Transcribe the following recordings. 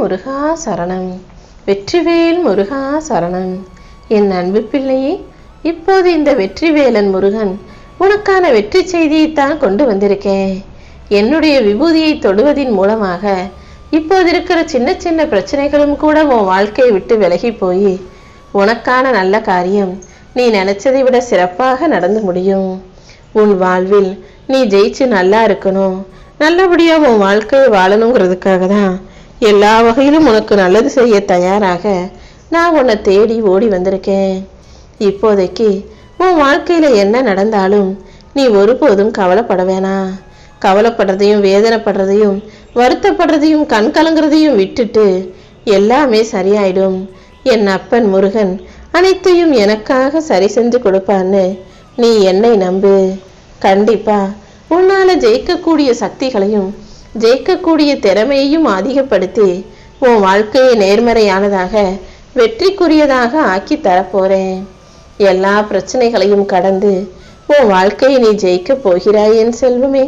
முருகா சரணம். வெற்றிவேல் முருகா சரணம். என் அன்பு பிள்ளையே இப்போது இந்த வெற்றிவேலன் முருகன் உனக்கான வெற்றி செய்தியைத்தான் கொண்டு வந்திருக்கேன். என்னுடைய விபூதியை தொடுவதின் மூலமாக இப்போது இருக்கிற சின்ன சின்ன பிரச்சனைகளும் கூட உன் வாழ்க்கையை விட்டு விலகி போய் உனக்கான நல்ல காரியம் நீ நினைச்சதை விட சிறப்பாக நடந்து முடியும். உன் வாழ்வில் நீ ஜெயிச்சு நல்லா இருக்கணும். நல்லபடியா உன் வாழ்க்கையை வாழணுங்கிறதுக்காக தான் எல்லா வகையிலும் உனக்கு நல்லது செய்ய தயாராக. நான் உன்னை தேடி ஓடி வந்திருக்கேன். இப்போதைக்கு உன் வாழ்க்கையில் என்ன நடந்தாலும் நீ ஒருபோதும் கவலைப்பட வேணாம் கவலைப்படுறதையும் வேதனைப்படுறதையும் வருத்தப்படுறதையும் கண் கலங்குறதையும் விட்டுட்டு எல்லாமே சரியாயிடும். என் அப்பன் முருகன் அனைத்தையும் எனக்காக சரி செஞ்சு கொடுப்பான்னு நீ என்னை நம்பு. கண்டிப்பா உன்னால ஜெயிக்கக்கூடிய சக்திகளையும் ஜெயிக்கக்கூடிய திறமையையும் அதிகப்படுத்தி உன் வாழ்க்கையை நேர்மறையானதாக வெற்றிக்குரியதாக ஆக்கி தரப்போறேன். எல்லா பிரச்சனைகளையும் கடந்து உன் வாழ்க்கையை நீ ஜெயிக்க போகிறாய் என் செல்வமே.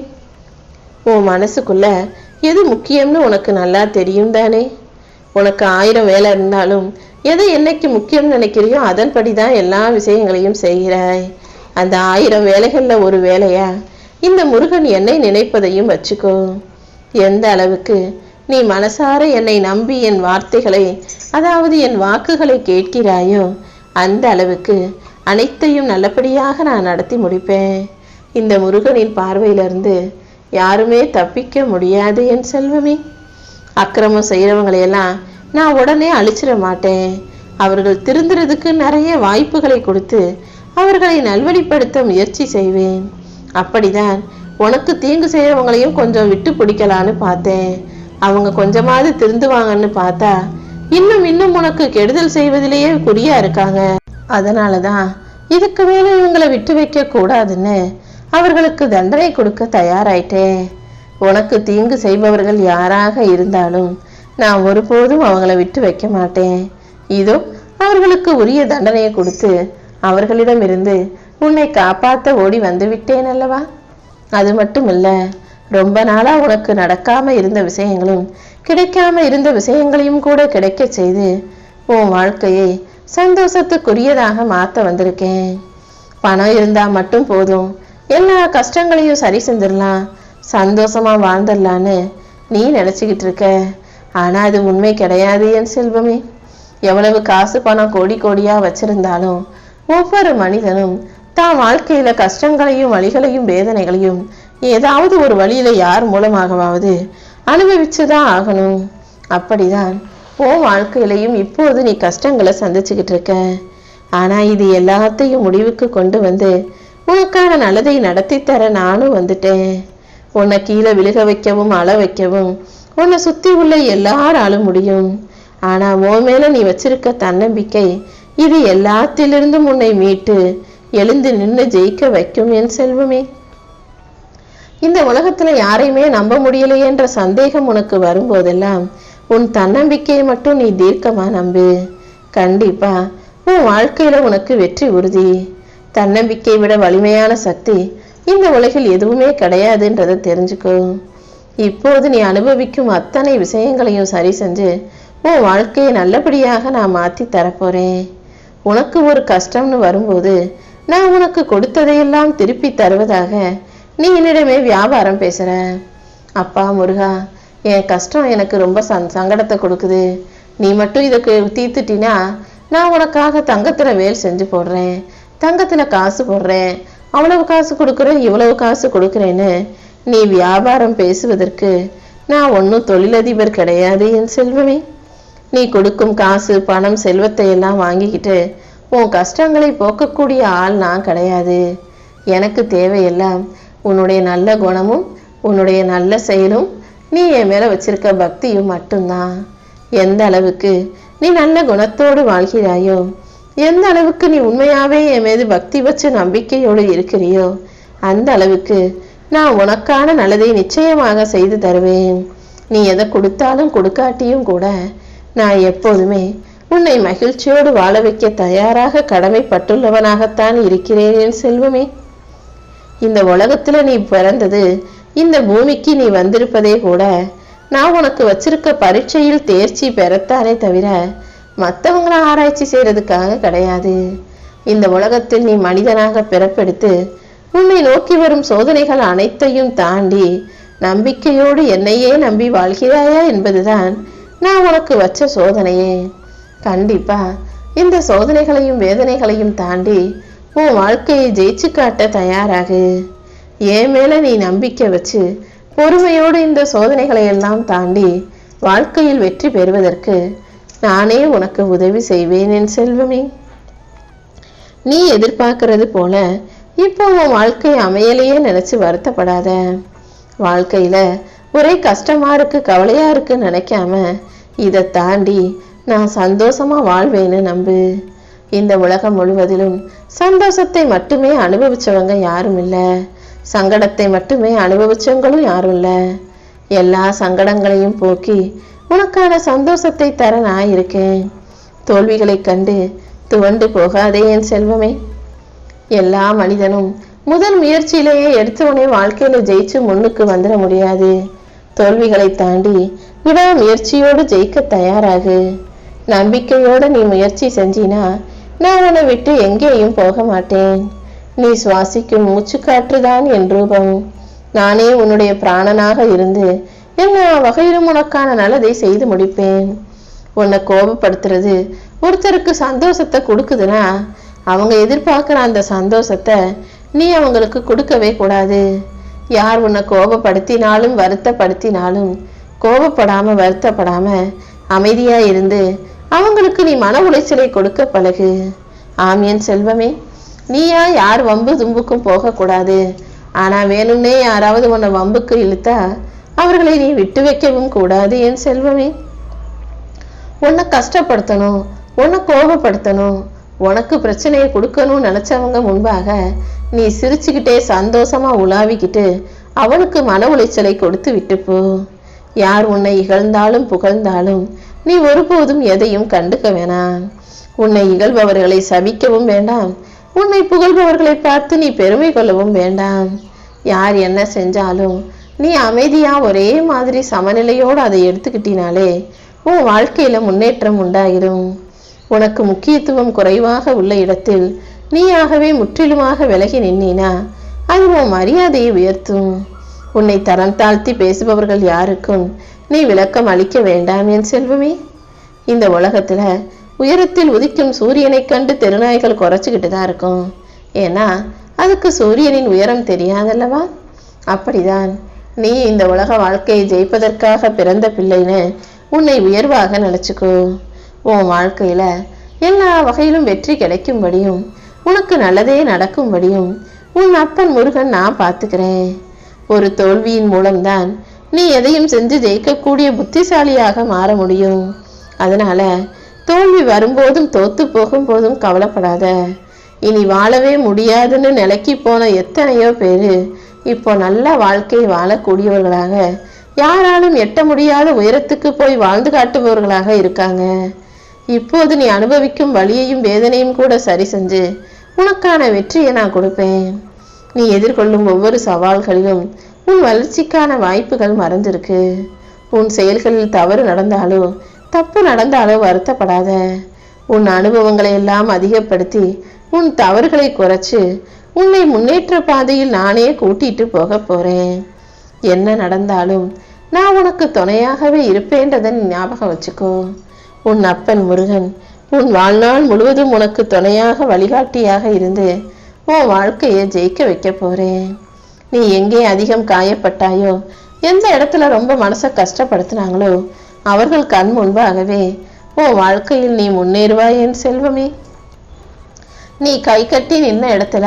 உன் மனசுக்குள்ள எது முக்கியம்னு உனக்கு நல்லா தெரியும் தானே? உனக்கு ஆயிரம் வேலை இருந்தாலும் எதை என்னைக்கு முக்கியம் நினைக்கிறியோ அதன்படி தான் எல்லா விஷயங்களையும் செய்கிறாய். அந்த ஆயிரம் வேலைகளில் ஒரு வேலையா? இந்த முருகன் என்னை நினைப்பதையும் வச்சுக்கோ. எந்த அளவுக்கு நீ மனசார என்னை நம்பி என் வார்த்தைகளை அதாவது என் வாக்குகளை கேட்கிறாயோ அந்த அளவுக்கு அனைத்தையும் நல்லபடியாக நான் நடத்தி முடிப்பேன். இந்த முருகனின் பார்வையிலிருந்து யாருமே தப்பிக்க முடியாது என் செல்வமே. அக்கிரமம் செய்கிறவங்களையெல்லாம் நான் உடனே அழிச்சிட மாட்டேன். அவர்கள் திருந்துறதுக்கு நிறைய வாய்ப்புகளை கொடுத்து அவர்களை நல்வழிப்படுத்த முயற்சி செய்வேன். அப்படிதான் உனக்கு தீங்கு செய்கிறவங்களையும் கொஞ்சம் விட்டு பிடிக்கலான்னு பார்த்தேன். அவங்க கொஞ்சமாவது திருந்துவாங்கன்னு பார்த்தா இன்னும் இன்னும் உனக்கு கெடுதல் செய்வதிலேயே குறியா இருக்காங்க. அதனால தான் இதுக்கு மேல இவங்களை விட்டு வைக்க கூடாதுன்னு அவர்களுக்கு தண்டனை கொடுக்க தயாராயிட்டேன். உனக்கு தீங்கு செய்பவர்கள் யாராக இருந்தாலும் நான் ஒருபோதும் அவங்கள விட்டு வைக்க மாட்டேன். இதோ அவர்களுக்கு உரிய தண்டனையை கொடுத்து அவர்களிடமிருந்து உன்னை காப்பாத்த ஓடி வந்து விட்டேன் அல்லவா? அது மட்டும் இல்ல ரொம்ப நாளா உனக்கு நடக்காம இருந்த விஷயங்களும் கிடைக்காம இருந்த விஷயங்களையும் கூட கிடைக்க செய்து உன் வாழ்க்கையை சந்தோஷத்துக்குரியதாக மாத்த வந்திருக்கேன். பணம் இருந்தா மட்டும் போதும். எல்லா கஷ்டங்களையும் சரி செஞ்சிடலாம். சந்தோஷமா வாழ்ந்துடலான்னு நீ நினைச்சுக்கிட்டு இருக்க. ஆனா அது உண்மை கிடையாது என் செல்வமே. எவ்வளவு காசு பணம் கோடி கோடியா வச்சிருந்தாலும் ஒவ்வொரு மனிதனும் தான் வாழ்க்கையில கஷ்டங்களையும் வழிகளையும் வேதனைகளையும் ஏதாவது ஒரு வழியில யார் மூலமாகவாவது அனுபவிச்சுதான் ஆகணும். அப்படிதான் உன் வாழ்க்கையிலையும் இப்போது நீ கஷ்டங்களை சந்திச்சுக்கிட்டு இருக்க. ஆனா இது எல்லாத்தையும் முடிவுக்கு கொண்டு வந்து உனக்கான நல்லதை நடத்தி தர நானும் வந்துட்டேன். உன்னை கீழே விழுக வைக்கவும் அள வைக்கவும் உன்னை சுத்தி உள்ள எல்லாராலும் முடியும். ஆனா உன் மேல நீ வச்சிருக்க தன்னம்பிக்கை இது எல்லாத்திலிருந்தும் உன்னை மீட்டு எழுந்து நின்று ஜெயிக்க வைக்கும் என் செல்வமே. இந்த உலகத்துல யாரையுமே நம்ப முடியலையே என்ற சந்தேகம் உனக்கு வரும்போதெல்லாம் உன் தன்னம்பிக்கையை மட்டும் நீ தீர்க்கமா நம்பு. கண்டிப்பா உன் வாழ்க்கையில உனக்கு வெற்றி உறுதி. தன்னம்பிக்கை விட வலிமையான சக்தி இந்த உலகில் எதுவுமே கிடையாதுன்றதை தெரிஞ்சுக்கோ. இப்போது நீ அனுபவிக்கும் அத்தனை விஷயங்களையும் சரி செஞ்சு உன் வாழ்க்கையை நல்லபடியாக நான் மாத்தி தரப்போறேன் உனக்கு ஒரு கஷ்டம்னு வரும்போது நான் உனக்கு கொடுத்ததையெல்லாம் திருப்பி தருவதாக நீ என்னிடமே வியாபாரம் பேசுற. அப்பா முருகா என் கஷ்டம் எனக்கு ரொம்ப சங் சங்கடத்தை கொடுக்குது. நீ மட்டும் இதுக்கு தீர்த்துட்டினா நான் உனக்காக தங்கத்துல வேல் செஞ்சு போடுறேன். தங்கத்தில் காசு போடுறேன். அவ்வளவு காசு கொடுக்குறேன் இவ்வளவு காசு கொடுக்குறேன்னு நீ வியாபாரம் பேசுவதற்கு நான் ஒன்றும் தொழிலதிபர் கிடையாது என் செல்வமே. நீ கொடுக்கும் காசு பணம் செல்வத்தை எல்லாம் வாங்கிக்கிட்டு உன் கஷ்டங்களை போக்கக்கூடிய ஆள் நான் கிடையாது. எனக்கு தேவையெல்லாம் உன்னுடைய நல்ல குணமும் உன்னுடைய நல்ல செயலும் நீ என் மேலே வச்சிருக்க பக்தியும் மட்டும்தான். எந்த அளவுக்கு நீ நல்ல குணத்தோடு வாழ்கிறாயோ எந்த அளவுக்கு நீ உண்மையாகவே என் மீது பக்தி வச்சு நம்பிக்கையோடு இருக்கிறியோ அந்த அளவுக்கு நான் உனக்கான நல்லதை நிச்சயமாக செய்து தருவேன். நீ எதை கொடுத்தாலும் கொடுக்காட்டியும் கூட நான் எப்போதுமே உன்னை மகிழ்ச்சியோடு வாழ வைக்க தயாராக கடமைப்பட்டுள்ளவனாகத்தான் இருக்கிறேன் என் செல்வமே. இந்த உலகத்துல நீ பிறந்தது இந்த பூமிக்கு நீ வந்திருப்பதே கூட நான் உனக்கு வச்சிருக்க பரீட்சையில் தேர்ச்சி பெறத்தானே தவிர மற்றவங்கள ஆராய்ச்சி செய்யறதுக்காக கிடையாது. இந்த உலகத்தில் நீ மனிதனாக பிறப்பெடுத்து உன்னை நோக்கி வரும் சோதனைகள் அனைத்தையும் தாண்டி நம்பிக்கையோடு என்னையே நம்பி வாழ்கிறாயா என்பதுதான் நான் உனக்கு வச்ச சோதனையே. கண்டிப்பா. இந்த சோதனைகளையும் வேதனைகளையும் தாண்டி உன் வாழ்க்கையை ஜெயிச்சு காட்ட தயாராகு. என் மேல நீ நம்பிக்கை வச்சு பொறுமையோடு இந்த சோதனைகளை எல்லாம் தாண்டி வாழ்க்கையில் வெற்றி பெறுவதற்கு நானே உனக்கு உதவி செய்வேன் என் செல்வமே. நீ எதிர்பார்க்கறது போல இப்போ உன் வாழ்க்கை அமையலையே நினைச்சு வருத்தப்படாத. வாழ்க்கையில ஒரே கஷ்டமா இருக்கு கவலையா இருக்கு நினைக்காம இதை தாண்டி நான் சந்தோஷமா வாழ்வேன்னு நம்பு. இந்த உலகம் முழுவதிலும் சந்தோஷத்தை மட்டுமே அனுபவிச்சவங்க யாரும் இல்லை. சங்கடத்தை மட்டுமே அனுபவிச்சவங்களும் யாரும் இல்லை. எல்லா சங்கடங்களையும் போக்கி உனக்கான சந்தோஷத்தை தர நான் இருக்கேன். தோல்விகளைக் கண்டு துவண்டு போகாதே என் செல்வமே. எல்லா மனிதனும் முதல் முயற்சியிலேயே எடுத்தவனே வாழ்க்கையில ஜெயிச்சு முன்னுக்கு வந்துட முடியாது. தோல்விகளை தாண்டி விடா முயற்சியோடு ஜெயிக்க தயாராகு. நம்பிக்கையோட நீ முயற்சி செஞ்சினா நான் உன்னை விட்டு எங்கேயும் போக மாட்டேன். நீ சுவாசிக்கும் மூச்சுக்காற்றுதான் என் ரூபம். நானே உன்னுடைய பிராணனாக இருந்து எல்லா வகையிலும் உனக்கான நல்லதை செய்து முடிப்பேன். உன்னை கோபப்படுத்துறது ஒருத்தருக்கு சந்தோஷத்தை கொடுக்குதுன்னா அவங்க எதிர்பார்க்குற அந்த சந்தோஷத்தை நீ அவங்களுக்கு கொடுக்கவே கூடாது. யார் உன்னை கோபப்படுத்தினாலும் வருத்தப்படுத்தினாலும் கோபப்படாம வருத்தப்படாம அமைதியா இருந்து அவங்களுக்கு நீ மன உளைச்சலை கொடுக்க பழகு. ஆம் என் செல்வமே நீயா யார் வம்பு தும்புக்கும் போகக்கூடாது. ஆனா வேணும்னே யாராவது உன்னை வம்புக்கு இழுத்தா அவர்களை நீ விட்டு வைக்கவும் கூடாது என் செல்வமே. உன்னை கஷ்டப்படுத்தணும் உன்னை கோபப்படுத்தணும் உனக்கு பிரச்சனையை கொடுக்கணும்னு நினைச்சவங்க முன்பாக நீ சிரிச்சுக்கிட்டே சந்தோஷமா உலாவிக்கிட்டு அவனுக்கு மன உளைச்சலை கொடுத்து விட்டு போ. யார் உன்னை இகழ்ந்தாலும் புகழ்ந்தாலும் நீ ஒருபோதும் எதையும் கண்டுக்க வேணாம். உன்னை இகழ்பவர்களை சபிக்கவும் வேண்டாம். உன்னை புகழ்பவர்களை பார்த்து நீ பெருமை கொள்ளவும் வேண்டாம். யார் என்ன செஞ்சாலும் நீ அமைதியா ஒரே மாதிரி சமநிலையோடு அதை எடுத்துக்கிட்டினாலே உன் வாழ்க்கையில முன்னேற்றம் உண்டாயிரும். உனக்கு முக்கியத்துவம் குறைவாக உள்ள இடத்தில் நீயாகவே முற்றிலுமாக விலகி நின்னினா அது உன் மரியாதையை உயர்த்தும். உன்னை தரம் தாழ்த்தி பேசுபவர்கள் யாருக்கும் நீ விளக்கம் அளிக்க வேண்டாம் என் செல்வமே. இந்த உலகத்தில் உயரத்தில் உதிக்கும் சூரியனைக் கண்டு தெருநாய்கள் குறைச்சிக்கிட்டு தான் இருக்கும். ஏன்னா அதுக்கு சூரியனின் உயரம் தெரியாதல்லவா? அப்படிதான் நீ இந்த உலக வாழ்க்கையை ஜெயிப்பதற்காக பிறந்த பிள்ளைன்னு உன்னை உயர்வாக நினச்சிக்கோ. உன் வாழ்க்கையில் எல்லா வகையிலும் வெற்றி கிடைக்கும்படியும் உனக்கு நல்லதே நடக்கும்படியும் உன் அப்பன் முருகன் நான் பார்த்துக்கிறேன். ஒரு தோல்வியின் மூலம்தான் நீ எதையும் செஞ்சு ஜெயிக்கக்கூடிய புத்திசாலியாக மாற முடியும். அதனால தோல்வி வரும்போதும் தோத்து போகும்போதும் கவலைப்படாத. இனி வாழவே முடியாதுன்னு நிலைக்கு போன எத்தனையோ பேர் இப்போ நல்ல வாழ்க்கை வாழக்கூடியவர்களாக யாராலும் எட்ட முடியாத உயரத்துக்கு போய் வாழ்ந்து காட்டுபவர்களாக இருக்காங்க. இப்போது நீ அனுபவிக்கும் வழியையும் வேதனையும் கூட சரி செஞ்சு உனக்கான வெற்றியை நான் கொடுப்பேன். நீ எதிர்கொள்ளும் ஒவ்வொரு சவால்களிலும் உன் வளர்ச்சிக்கான வாய்ப்புகள் மறந்திருக்கு. உன் செயல்களில் தவறு நடந்தாலோ தப்பு நடந்தாலோ வருத்தப்படாத. உன் அனுபவங்களை எல்லாம் அதிகப்படுத்தி உன் தவறுகளை குறைச்சு உன்னை முன்னேற்ற பாதையில் நானே கூட்டிட்டு போக போறேன். என்ன நடந்தாலும் நான் உனக்கு துணையாகவே இருப்பேன்றதை ஞாபகம் வச்சுக்கோ. உன் அப்பன் முருகன் உன் வாழ்நாள் முழுவதும் உனக்கு துணையாக வழிகாட்டியாக இருந்து உன் வாழ்க்கையை ஜெயிக்க வைக்க போறேன். நீ எங்கே அதிகம் காயப்பட்டாயோ? எந்த இடத்துல ரொம்ப மனசை கஷ்டப்படுத்தினாங்களோ? அவர்கள் கண் முன்பாகவே உன் வாழ்க்கையில் நீ முன்னேறுவாய் என் செல்வமே. நீ கை கட்டி நின்ன இடத்துல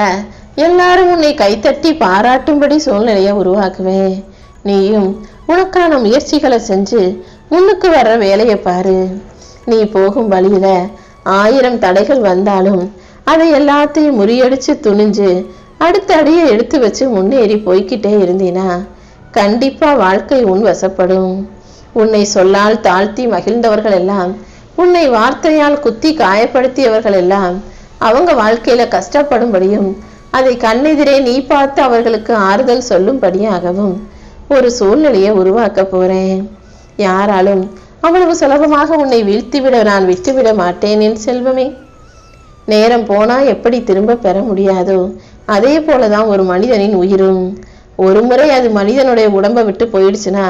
எல்லாரும் உன்னை கைத்தட்டி பாராட்டும்படி சூழ்நிலையை உருவாக்குவேன் நீயும் உனக்கான முயற்சிகளை செஞ்சு முன்னுக்கு வர்ற வேலையை பாரு. நீ போகும் வழியில ஆயிரம் தடைகள் வந்தாலும் அதை எல்லாத்தையும் முறியடிச்சு துணிஞ்சு அடுத்த அடியை எடுத்து வச்சு முன்னேறி போய்க்கிட்டே இருந்தீனா கண்டிப்பா வாழ்க்கை உன் வசப்படும். உன்னை சொல்லால் தாழ்த்தி மகிழ்ந்தவர்கள் எல்லாம் உன்னை வார்த்தையால் குத்தி காயப்படுத்தியவர்கள் எல்லாம் அவங்க வாழ்க்கையில கஷ்டப்படும்படியும் அதை கண்ணெதிரே நீ பார்த்து அவர்களுக்கு ஆறுதல் சொல்லும்படியாகவும் ஒரு சூழ்நிலையை உருவாக்க போறேன். யாராலும் அவ்வளவு சுலபமாக உன்னை வீழ்த்திவிட நான் விட்டுவிட மாட்டேன் என் செல்வமே. நேரம் போனா எப்படி திரும்ப பெற முடியாதோ அதே போலதான் ஒரு மனிதனின் உயிரும். ஒரு முறை அது மனிதனுடைய உடம்பை விட்டு போயிடுச்சுன்னா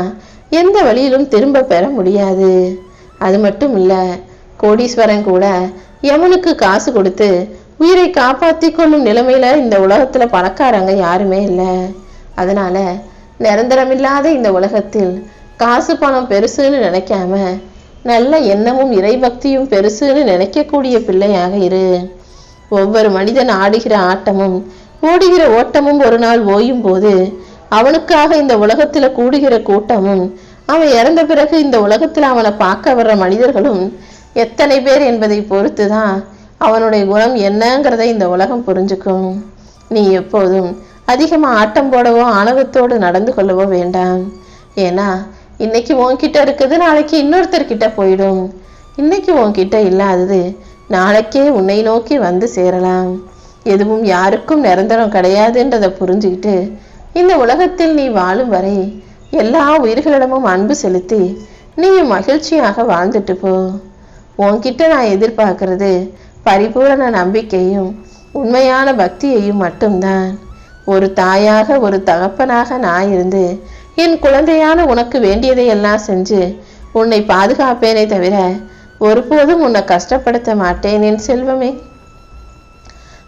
எந்த வழியிலும் திரும்ப பெற முடியாது. அது மட்டும் இல்லை கோடீஸ்வரன் கூட யமனுக்கு காசு கொடுத்து உயிரை காப்பாற்றி கொள்ளும் நிலைமையில இந்த உலகத்துல பணக்காரங்க யாருமே இல்லை. அதனால நிரந்தரமில்லாத இந்த உலகத்தில் காசு பணம் பெருசுன்னு நினைக்காம நல்ல எண்ணமும் இறைபக்தியும் பெருசுன்னு நினைக்கக்கூடிய பிள்ளையாக இரு. ஒவ்வொரு மனிதன் ஆடுகிற ஆட்டமும் ஓடுகிற ஓட்டமும் ஒரு நாள் ஓயும் போது அவனுக்காக இந்த உலகத்துல கூடுகிற கூட்டமும் அவன் இறந்த பிறகு இந்த உலகத்துல அவனை பார்க்க வர்ற மனிதர்களும் எத்தனை பேர் என்பதை பொறுத்து தான் அவனுடைய குணம் என்னங்கிறதை இந்த உலகம் புரிஞ்சுக்கும். நீ எப்போதும் அதிகமாக ஆட்டம் போடவோ ஆணவத்தோடு நடந்து கொள்ளவோ வேண்டாம். ஏன்னா இன்னைக்கு உன்கிட்ட இருக்குது நாளைக்கு இன்னொருத்தர்கிட்ட போயிடும். இன்னைக்கு உன்கிட்ட இல்லாதது நாளைக்கே உன்னை நோக்கி வந்து சேரலாம். எதுவும் யாருக்கும் நிரந்தரம் கிடையாதுன்றதை புரிஞ்சுக்கிட்டு இந்த உலகத்தில் நீ வாழும் வரை எல்லா உயிர்களிடமும் அன்பு செலுத்தி நீ மகிழ்ச்சியாக வாழ்ந்துட்டு போ. உன்கிட்ட நான் எதிர்பார்க்கறது பரிபூரண நம்பிக்கையும் உண்மையான பக்தியையும் மட்டும்தான். ஒரு தாயாக ஒரு தகப்பனாக நான் இருந்து என் குழந்தையான உனக்கு வேண்டியதையெல்லாம் செஞ்சு உன்னை பாதுகாப்பேனே தவிர ஒருபோதும் உன்னை கஷ்டப்படுத்த மாட்டேன் என் செல்வமே.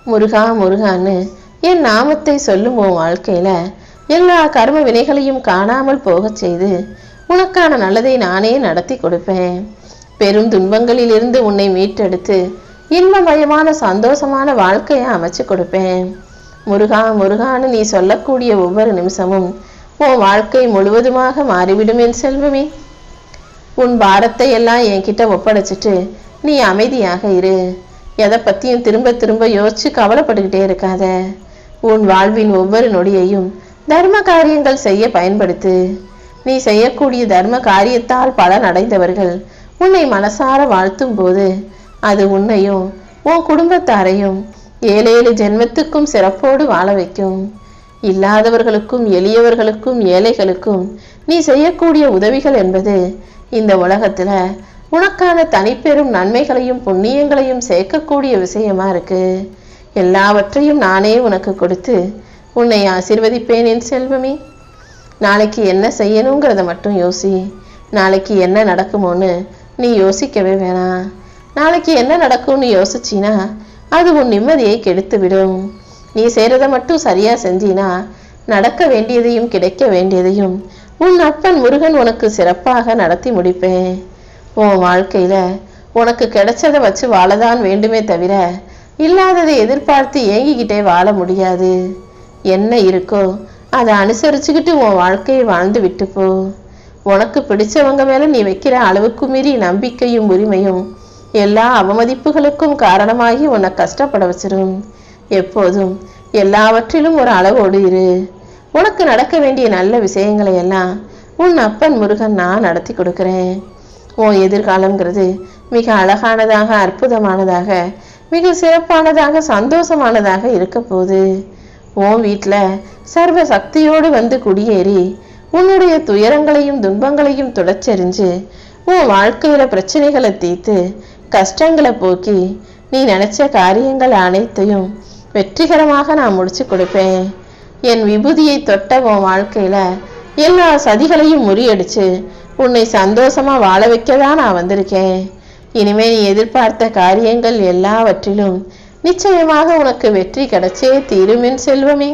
முருகா முருகான்னு என் நாமத்தை சொல்லும் உன் வாழ்க்கையில எல்லா கர்ம வினைகளையும் காணாமல் போகச் செய்து உனக்கான நல்லதை நானே நடத்தி கொடுப்பேன். பெரும் துன்பங்களிலிருந்து உன்னை மீட்டெடுத்து இன்பமயமான சந்தோஷமான வாழ்க்கையை அமைச்சு கொடுப்பேன். முருகா முருகான்னு நீ சொல்லக்கூடிய ஒவ்வொரு நிமிஷமும் உன் வாழ்க்கை முழுவதுமாக மாறிவிடும் என் செல்வமே. உன் பாரத்தை எல்லாம் என்கிட்ட ஒப்படைச்சிட்டு நீ அமைதியாக இரு. எதை பத்தியும் திரும்ப திரும்ப யோசிச்சு கவலைப்பட்டுக்கிட்டே இருக்காத. உன் வாழ்வின் ஒவ்வொரு நொடியையும் தர்ம காரியங்கள் செய்ய பயன்படுத்து. நீ செய்யக்கூடிய தர்ம காரியத்தால் பலன் அடைந்தவர்கள் உன்னை மனசார வாழ்த்தும் போது அது உன்னையும் உன் குடும்பத்தாரையும் ஏழேழு ஜென்மத்துக்கும் சிறப்போடு வாழ வைக்கும். இல்லாதவர்களுக்கும் எளியவர்களுக்கும் ஏழைகளுக்கும் நீ செய்யக்கூடிய உதவிகள் என்பது இந்த உலகத்துல உனக்கான தனிப்பெரும் நன்மைகளையும் புண்ணியங்களையும் சேர்க்கக்கூடிய விஷயமா இருக்கு. எல்லாவற்றையும் நானே உனக்கு கொடுத்து உன்னை ஆசிர்வதிப்பேன் என் செல்வமே. நாளைக்கு என்ன செய்யணுங்கிறத மட்டும் யோசி. நாளைக்கு என்ன நடக்குமோன்னு நீ யோசிக்கவே வேணாம். நாளைக்கு என்ன நடக்கும்னு யோசிச்சினா அது உன் நிம்மதியை கெடுத்து விடும் நீ செய்கிறத மட்டும் சரியா செஞ்சினா நடக்க வேண்டியதையும் கிடைக்க வேண்டியதையும் உன் அப்பன் முருகன் உனக்கு சிறப்பாக நடத்தி முடிப்பேன். உன் வாழ்க்கையில உனக்கு கிடைச்சதை வச்சு வாழதான் வேண்டுமே தவிர இல்லாததை எதிர்பார்த்து ஏங்கிக்கிட்டே வாழ முடியாது. என்ன இருக்கோ அதை அனுசரிச்சுக்கிட்டு உன் வாழ்க்கையை வாழ்ந்து விட்டு போ. உனக்கு பிடிச்சவங்க மேலே நீ வைக்கிற அளவுக்கு மீறி நம்பிக்கையும் உரிமையும் எல்லா அவமதிப்புகளுக்கும் காரணமாகி உன்னை கஷ்டப்பட வச்சிடும் எப்போதும் எல்லாவற்றிலும் ஒரு அளவோடு இரு. உனக்கு நடக்க வேண்டிய நல்ல விஷயங்களை எல்லாம் உன் அப்பன் முருகன் நான் நடத்தி கொடுக்கிறேன். உன் எதிர்காலங்கிறது மிக அழகானதாக அற்புதமானதாக மிக சிறப்பானதாக சந்தோஷமானதாக இருக்க போகுது. உன் வீட்டில் சர்வ சக்தியோடு வந்து குடியேறி உன்னுடைய துயரங்களையும் துன்பங்களையும் துடைச்செறிஞ்சு உன் வாழ்க்கையில பிரச்சனைகளை தீர்த்து கஷ்டங்களை போக்கி நீ நினைச்ச காரியங்கள் அனைத்தையும் வெற்றிகரமாக நான் முடிச்சு கொடுப்பேன். என் விபூதியை தொட்ட உன் வாழ்க்கையில எல்லா சதிகளையும் முறியடிச்சு உன்னை சந்தோஷமா வாழ வைக்க தான் நான் வந்திருக்கேன். இனிமே நீ எதிர்பார்த்த காரியங்கள் எல்லாவற்றிலும் நிச்சயமாக உனக்கு வெற்றி கிடைச்சே தீருமின் செல்வமே.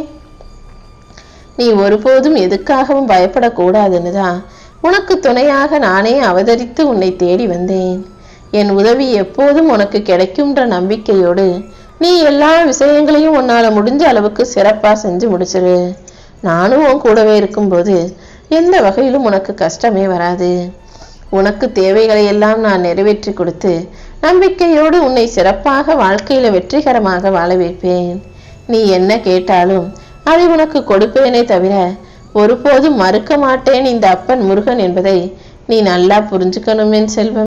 நீ ஒருபோதும் எதுக்காகவும் பயப்படக்கூடாதுன்னு தான் உனக்கு துணையாக நானே அவதரித்து உன்னை தேடி வந்தேன். என் உதவி எப்போதும் உனக்கு கிடைக்கும்ன்ற நம்பிக்கையோடு நீ எல்லா விஷயங்களையும் உன்னால முடிஞ்ச அளவுக்கு சிறப்பா செஞ்சு முடிச்சிரு. நானும் உன் கூடவே இருக்கும்போது எந்த வகையிலும் உனக்கு கஷ்டமே வராது. உனக்கு தேவைகளை எல்லாம் நான் நிறைவேற்றி கொடுத்து நம்பிக்கையோடு உன்னை சிறப்பாக வாழ்க்கையில வெற்றிகரமாக வாழ வைப்பேன். நீ என்ன கேட்டாலும் அதை உனக்கு கொடுப்பேனே தவிர ஒருபோதும் மறுக்க மாட்டேன் இந்த அப்பன் முருகன் என்பதை நீ நல்லா புரிஞ்சுக்கணும் செல்வம்.